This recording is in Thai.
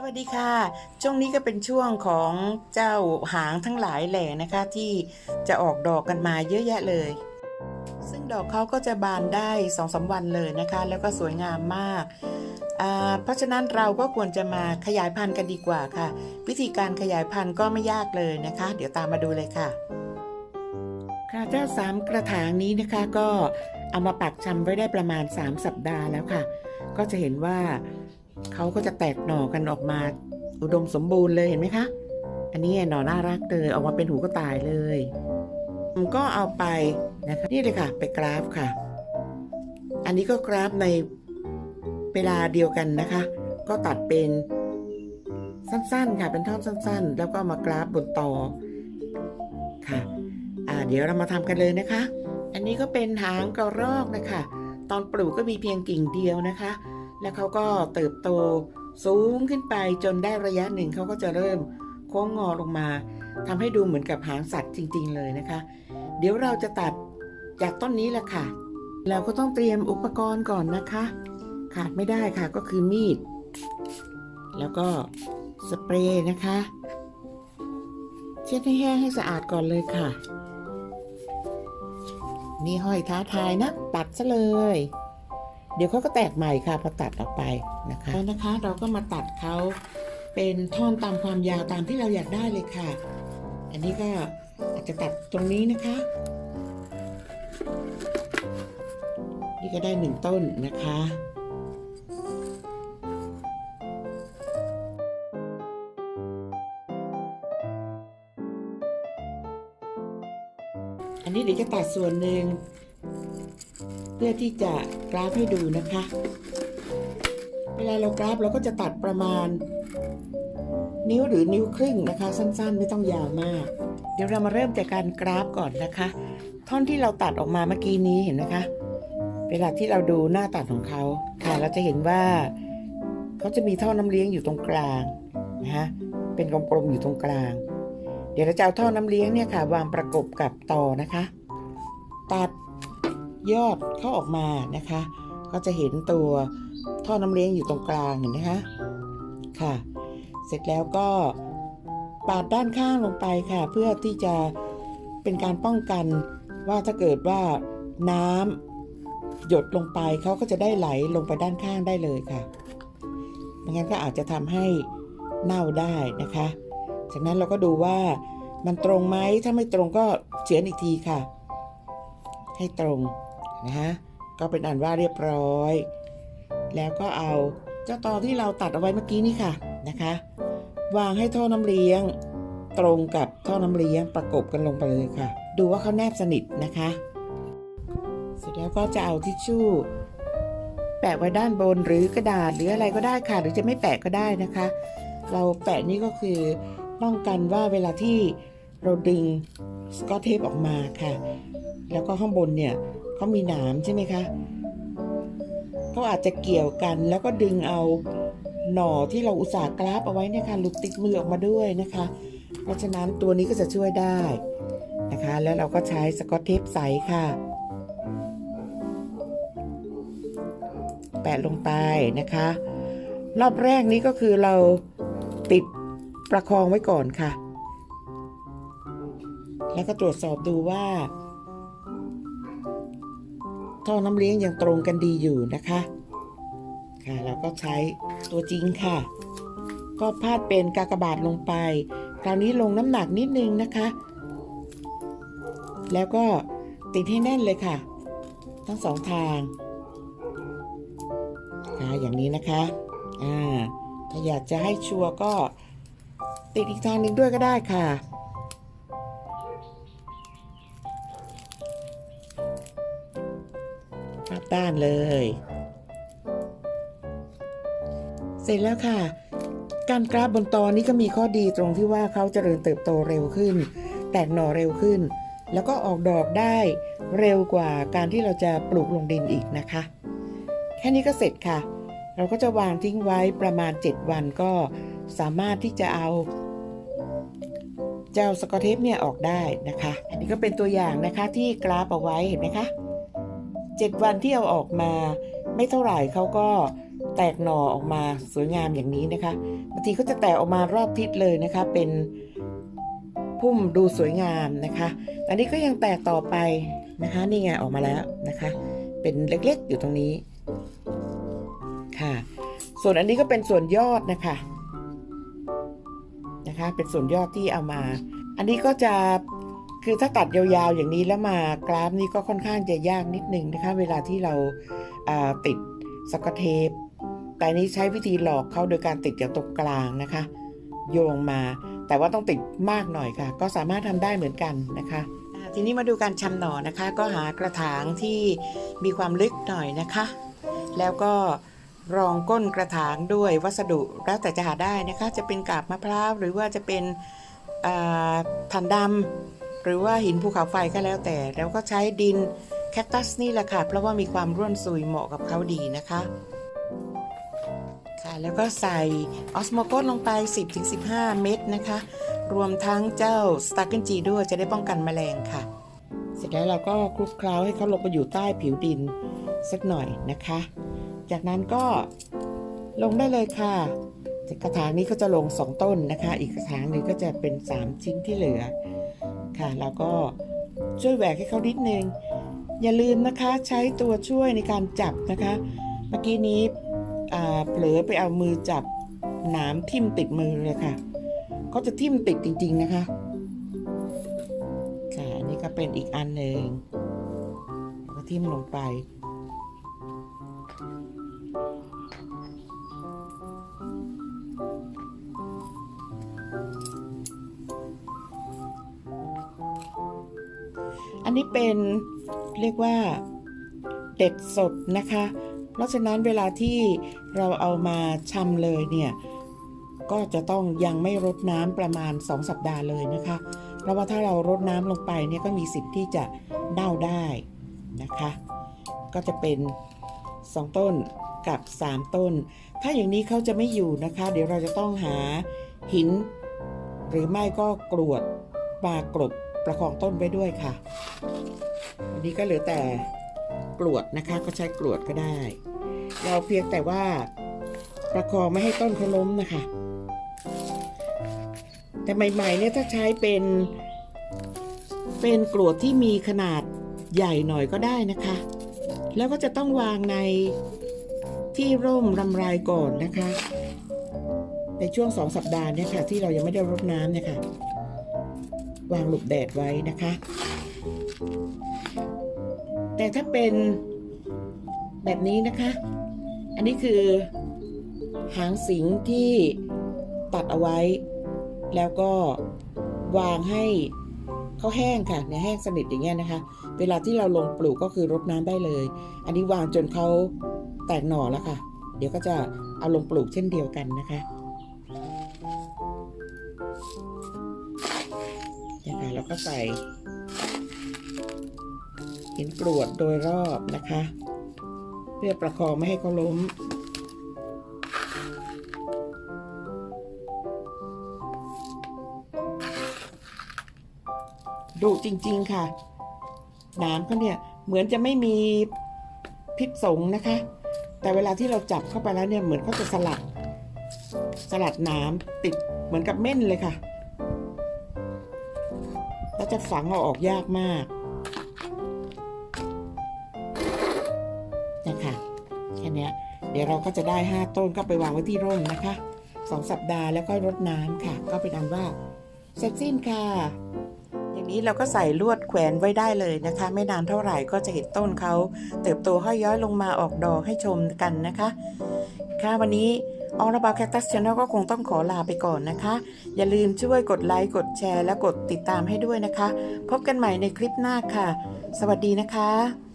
สวัสดีค่ะ ช่วงนี้ก็เป็นช่วงของเจ้าหางทั้งหลายแหล่นะคะ ที่จะออกดอกกันมาเยอะแยะเลย ซึ่งดอกเขาก็จะบานได้สองสาวันเลยนะคะ แล้วก็สวยงามมากอ่าเพราะฉะนั้นเราก็ควรจะมาขยายพันธุ์กันดีกว่าค่ะ วิธีการขยายพันธุ์ก็ไม่ยากเลยนะคะ เดี๋ยวตามมาดูเลยค่ะค่ะเจ้าสามกระถางนี้นะคะก็เอามาปักชำไว้ได้ประมาณ 3 สัปดาห์แล้วค่ะ ก็จะเห็นว่า เขาก็จะแตกหน่อกันออกมา อุดมสมบูรณ์เลยเห็นไหมคะ อันนี้หน่อน่ารักเลยออกมาเป็นหูกระต่ายเลยมก็เอาไปนะคะนี่เลยค่ะไปกราฟค่ะ อันนี้ก็กราฟในเวลาเดียวกันนะคะ ก็ตัดเป็นสั้นๆค่ะเป็นท่อนสั้น ๆ แล้วก็มากราฟบนต่อค่ะอ่าเดี๋ยวเรามาทำกันเลยนะคะ อันนี้ก็เป็นหางกระรอกนะคะ ตอนปลูกก็มีเพียงกิ่งเดียวนะคะ แล้วเขาก็เติบโตสูงขึ้นไปจนได้ระยะหนึ่งเขาก็จะเริ่มโค้งงอลงมาทำให้ดูเหมือนกับหางสัตว์จริง ๆ เลยนะคะ เดี๋ยวเราจะตัดจากต้นนี้แหละค่ะ เราก็ต้องเตรียมอุปกรณ์ก่อนนะคะ ขาดไม่ได้ค่ะก็คือมีด แล้วก็สเปรย์นะคะเช็ดให้แห้งให้สะอาดก่อนเลยค่ะ นี่ห้อยท้าทายนะ ตัดซะเลย เดี๋ยวเขาก็แตกใหม่ค่ะพอตัดออกไปนะคะแล้วนะคะ เราก็มาตัดเขาเป็นท่อนตามความยาวตามที่เราอยากได้เลยค่ะ อันนี้ก็อาจจะตัดตรงนี้นะคะ นี่ก็ได้หนึ่งต้นนะคะอันนี้เดี๋ยวจะตัดส่วนหนึ่ง เพื่อที่จะกราฟให้ดูนะคะ เวลาเรากราฟเราก็จะตัดประมาณ นิ้วหรือนิ้วครึ่งนะคะ สั้นๆ ไม่ต้องยาวมาก เดี๋ยวเรามาเริ่มจากการกราฟก่อนนะคะ ท่อนที่เราตัดออกมาเมื่อกี้นี้เห็นนะคะ เวลาที่เราดูหน้าตัดของเขาค่ะเราจะเห็นว่าเขาจะมีท่อน้ำเลี้ยงอยู่ตรงกลางนะคะเป็นกลมๆอยู่ตรงกลาง เดี๋ยวเราจะเอาท่อน้ำเลี้ยงเนี่ยค่ะ วางประกบกับต่อนะคะ ตัด ยอดเข้าออกมานะคะ ก็จะเห็นตัวท่อน้ำเลี้ยงอยู่ตรงกลางเห็นไหมคะค่ะ เสร็จแล้วก็ปาดด้านข้างลงไปค่ะ เพื่อที่จะเป็นการป้องกันว่าถ้าเกิดว่าน้ำหยดลงไปเขาก็จะได้ไหลลงไปด้านข้างได้เลยค่ะไม่งั้นก็อาจจะทำให้เน่าได้นะคะ จากนั้นเราก็ดูว่ามันตรงไหมถ้าไม่ตรงก็เฉือนอีกทีค่ะ ให้ตรง นะฮะก็เป็นอันว่าเรียบร้อย แล้วก็เอาเจ้าตอที่เราตัดเอาไว้เมื่อกี้นี่ค่ะนะคะ วางให้ท่อน้ำเลี้ยง ตรงกับท่อน้ำเลี้ยงประกบกันลงไปเลยค่ะ ดูว่าเขาแนบสนิทนะคะ เสร็จแล้วก็จะเอาทิชชู่แปะไว้ด้านบนหรือกระดาษหรืออะไรก็ได้ค่ะ หรือจะไม่แปะก็ได้นะคะ เราแปะนี่ก็คือป้องกันว่าเวลาที่เราดึงสกอตเทปออกมาค่ะ แล้วก็ข้างบนเนี่ย เขามีหนามใช่ไหมคะเขาอาจจะเกี่ยวกันแล้วก็ดึงเอาหน่อที่เราอุตส่าห์กราฟเอาไว้เนี่ยค่ะหลุดติดมือออกมาด้วยนะคะ เพราะฉะนั้นตัวนี้ก็จะช่วยได้นะคะ แล้วเราก็ใช้สกอตเทปใสค่ะ แปะลงไปนะคะ รอบแรกนี้ก็คือเราติดประคองไว้ก่อนค่ะ แล้วก็ตรวจสอบดูว่า ท่อน้ำเลี้ยงยังตรงกันดีอยู่นะคะ ค่ะเราก็ใช้ตัวจริงค่ะ ก็พาดเป็นกากบาทลงไป คราวนี้ลงน้ำหนักนิดนึงนะคะ แล้วก็ติดให้แน่นเลยค่ะ ทั้งสองทางค่ะอย่างนี้นะคะอ่าถ้าอยากจะให้ชัวร์ก็ติดอีกทางหนึ่งด้วยก็ได้ค่ะ รอบด้านเลย เสร็จแล้วค่ะ การกราฟบนตอนี้ก็มีข้อดีตรงที่ว่าเขาเจริญเติบโตเร็วขึ้น แตกหน่อเร็วขึ้น แล้วก็ออกดอกได้เร็วกว่าการที่เราจะปลูกลงดินอีกนะคะ แค่นี้ก็เสร็จค่ะ เราก็จะวางทิ้งไว้ประมาณ 7 วันก็สามารถที่จะเอาเจ้าสกอตเทปเนี่ยออกได้นะคะ อันนี้ก็เป็นตัวอย่างนะคะที่กราฟเอาไว้เห็นไหมคะ 7วันที่เอาออกมา ไม่เท่าไหร่เขาก็แตกหน่อออกมาสวยงามอย่างนี้นะคะบางทีก็จะแตกออกมารอบทิศเลยนะคะ เป็นพุ่มดูสวยงามนะคะ อันนี้ก็ยังแตกต่อไปนะคะนี่ไงออกมาแล้วนะคะ เป็นเล็กๆอยู่ตรงนี้ค่ะ ส่วนอันนี้ก็เป็นส่วนยอดนะคะนะคะ เป็นส่วนยอดที่เอามา อันนี้ก็จะ คือถ้าตัดยาวๆอย่างนี้แล้วมากราฟนี่ก็ค่อนข้างจะยากนิดนึงนะคะ เวลาที่เราอ่าติดสกอตเทป แต่นี้ใช้วิธีหลอกเขาโดยการติดจากตรงกลางนะคะ โยงมา แต่ว่าต้องติดมากหน่อยค่ะ ก็สามารถทำได้เหมือนกันนะคะทีนี้มาดูการชำหน่อนะคะ ก็หากระถางที่มีความลึกหน่อยนะคะ แล้วก็รองก้นกระถางด้วยวัสดุแล้วแต่จะหาได้นะคะ จะเป็นกาบมะพร้าวหรือว่าจะเป็นถ่านดำ รือว่าหินภูเขาไฟก็แล้วแต่ แล้วก็ใช้ดินแคคตัสนี่แหละค่ะ เพราะว่ามีความร่วนซุยเหมาะกับเขาดีนะคะค่ะแล้วก็ใส่ออสโมโกสลงไป 10-15 เม็ดนะคะ รวมทั้งเจ้าสตาร์เกนจีด้วยจะได้ป้องกันแมลงค่ะ เสร็จแล้วเราก็คลุกเคล้าให้เขาลงไปอยู่ใต้ผิวดินสักหน่อยนะคะ จากนั้นก็ลงได้เลยค่ะกระถางนี้ก็จะลง 2 ต้นนะคะ อีกกระถางหนึ่งก็จะเป็น 3 ชิ้นที่เหลือ ค่ะแล้วก็ช่วยแหวกให้เขานิดนึง อย่าลืมนะคะใช้ตัวช่วยในการจับนะคะ เมื่อกี้นี้เผลอไปเอามือจับหนามทิ่มติดมือเลยค่ะเขาจะทิ่มติดจริง ๆนะคะค่ะอันนี่ก็เป็นอีกอันหนึ่งแล้วก็ทิ่มลงไป อันนี้เป็นเรียกว่าเด็ดสดนะคะ เพราะฉะนั้นเวลาที่เราเอามาชำเลยเนี่ยก็จะต้องยังไม่รดน้ำประมาณ 2 สัปดาห์เลยนะคะ เพราะว่าถ้าเรารดน้ำลงไปเนี่ยก็มีสิทธิ์ที่จะเน่าได้นะคะ ก็จะเป็น 2 ต้นกับ 3 ต้น ถ้าอย่างนี้เขาจะไม่อยู่นะคะ เดี๋ยวเราจะต้องหาหิน หรือไม่ก็กรวดปลากรบ ประคองต้นไว้ด้วยค่ะ อันนี้ก็เหลือแต่กรวดนะคะ ก็ใช้กรวดก็ได้ เราเพียงแต่ว่าประคองไม่ให้ต้นเขาล้มนะคะ แต่ใหม่ๆเนี่ยถ้าใช้เป็นเป็นกรวดที่มีขนาดใหญ่หน่อยก็ได้นะคะ แล้วก็จะต้องวางในที่ร่มรำไรก่อนนะคะ ในช่วงสองสัปดาห์เนี่ยค่ะ ที่เรายังไม่ได้รดน้ำเนี่ยค่ะ วางหลบแดดไว้นะคะ แต่ถ้าเป็นแบบนี้นะคะ อันนี้คือหางสิงที่ตัดเอาไว้ แล้วก็วางให้เขาแห้งค่ะเนี่ยแห้งสนิทอย่างเงี้ยนะคะ เวลาที่เราลงปลูกก็คือรดน้ำได้เลย อันนี้วางจนเขาแตกหน่อแล้วค่ะ เดี๋ยวก็จะเอาลงปลูกเช่นเดียวกันนะคะ เนี่ยค่ะแล้วก็ใส่หินกรวดโดยรอบนะคะ เพื่อประคองไม่ให้เขาล้มดุจริง ๆ ค่ะนามเขาเนี่ย เหมือนจะไม่มีพิษสงนะคะ แต่เวลาที่เราจับเข้าไปแล้วเนี่ย เหมือนเขาจะสลัด สลัดนามติดเหมือนกับเม่นเลยค่ะ แล้วจะฝังเอาออกยากมากนะคะแค่นี้เดี๋ยวเราก็จะได้ 5 ต้นก็ไปวางไว้ที่ร่มนะคะ 2 สัปดาห์แล้วก็รดน้ำค่ะ ก็เป็นอันว่าเสร็จสิ้นค่ะ อย่างนี้เราก็ใส่ลวดแขวนไว้ได้เลยนะคะ ไม่นานเท่าไหร่ก็จะเห็นต้นเขา เติบโตห้อยย้อยลงมาออกดอกให้ชมกันนะคะ ค่ะวันนี้ ออระบาแคคตัสชาแนลก็คงต้องขอลาไปก่อนนะคะ อย่าลืมช่วยกดไลค์กดแชร์และกดติดตามให้ด้วยนะคะ พบกันใหม่ในคลิปหน้าค่ะ สวัสดีนะคะ